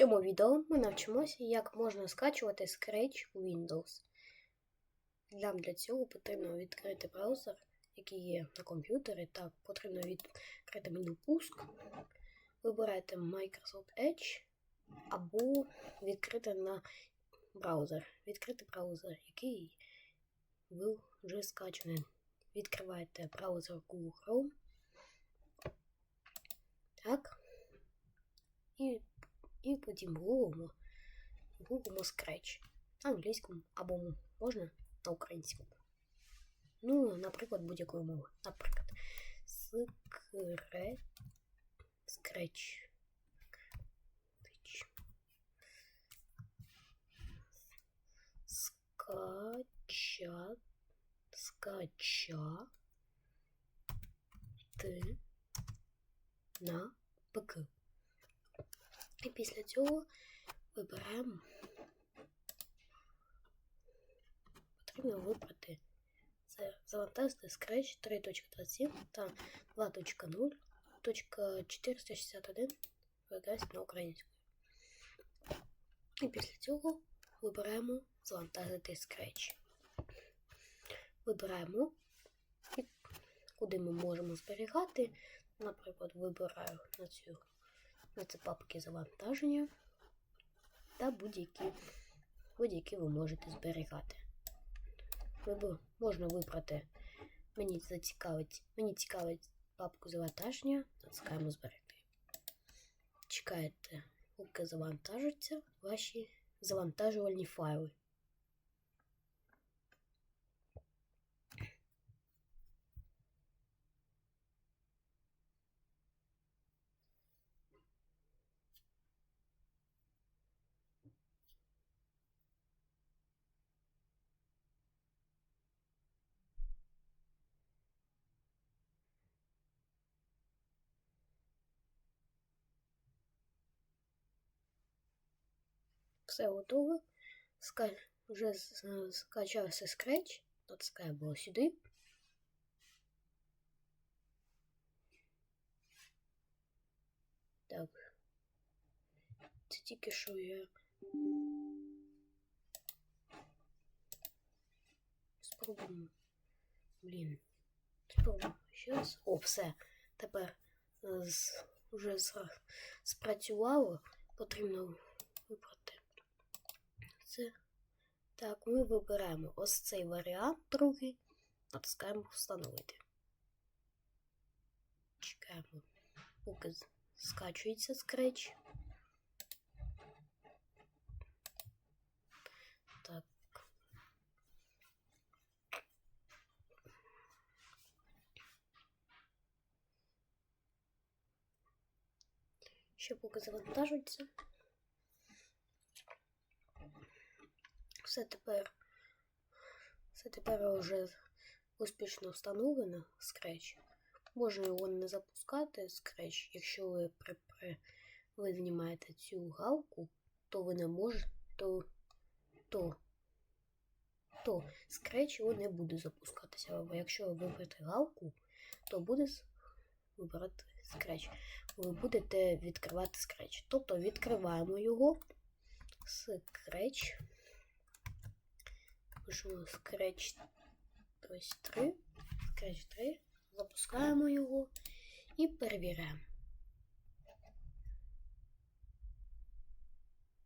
цьому відео ми навчимося, як можна скачувати Scratch у Windows. Нам для цього потрібно відкрити браузер, який є на комп'ютері. Так, потрібно відкрити меню пуск. Вибирайте Microsoft Edge або відкрити на браузер. Відкрити браузер, який ви вже скачаний. Відкриваєте браузер Google Chrome. потім гуглимо, гуглимо Scratch на англійському або можна на українському. Ну, наприклад, будь-якою мовою. Наприклад, Scratch. Scratch. Скача. Скача. Ти на ПК. І після цього вибираємо. Потрібно вибрати це завантажити Scratch 3.27 та 2.0.461 виразить на українську. І після цього вибираємо завантажити Scratch. Вибираємо, куди ми можемо зберігати. Наприклад, вибираю на цю це папки завантаження та будь-які будь-які ви можете зберігати. Вибор, можна вибрати, мені зацікавить, мені цікавить папку завантаження, натискаємо зберегти. Чекаєте, поки завантажаться ваші завантажувальні файли. Все готово. Ска... Вже скачався Scratch. Натискаємо сюди. Так. Це тільки що я. Спробуємо. Блін. Спробуємо ще раз. О, все. Тепер з... вже спрацювало. Потрібно вибрати Це. Так, ми вибираємо ось цей варіант другий, натискаємо встановити. Чекаємо, поки скачується скреч. Так. Ще поки завантажується. Все тепер все тепер вже успішно встановлено Scratch. Можна його не запускати Scratch, якщо ви при, при, ви знімаєте цю галку, то ви не можете, то то, то Scratch його не буде запускатися. Або якщо ви виберете галку, то буде вибирати Scratch. Ви будете відкривати Scratch. Тобто відкриваємо його Scratch пишемо Scratch ось 3, Scratch 3, запускаємо його і перевіряємо.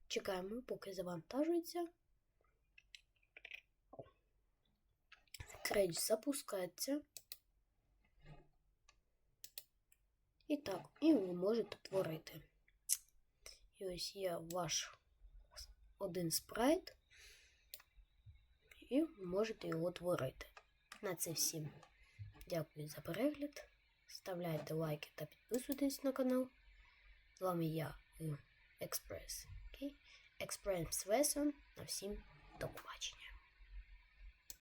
Чекаємо, поки завантажується. Scratch запускається. І так, і ви можете творити. І ось є ваш один спрайт і можете його творити. На це всім. Дякую за перегляд. Ставляйте лайки та підписуйтесь на канал. З вами я, Експрес. Експрес Весон. На всім до побачення.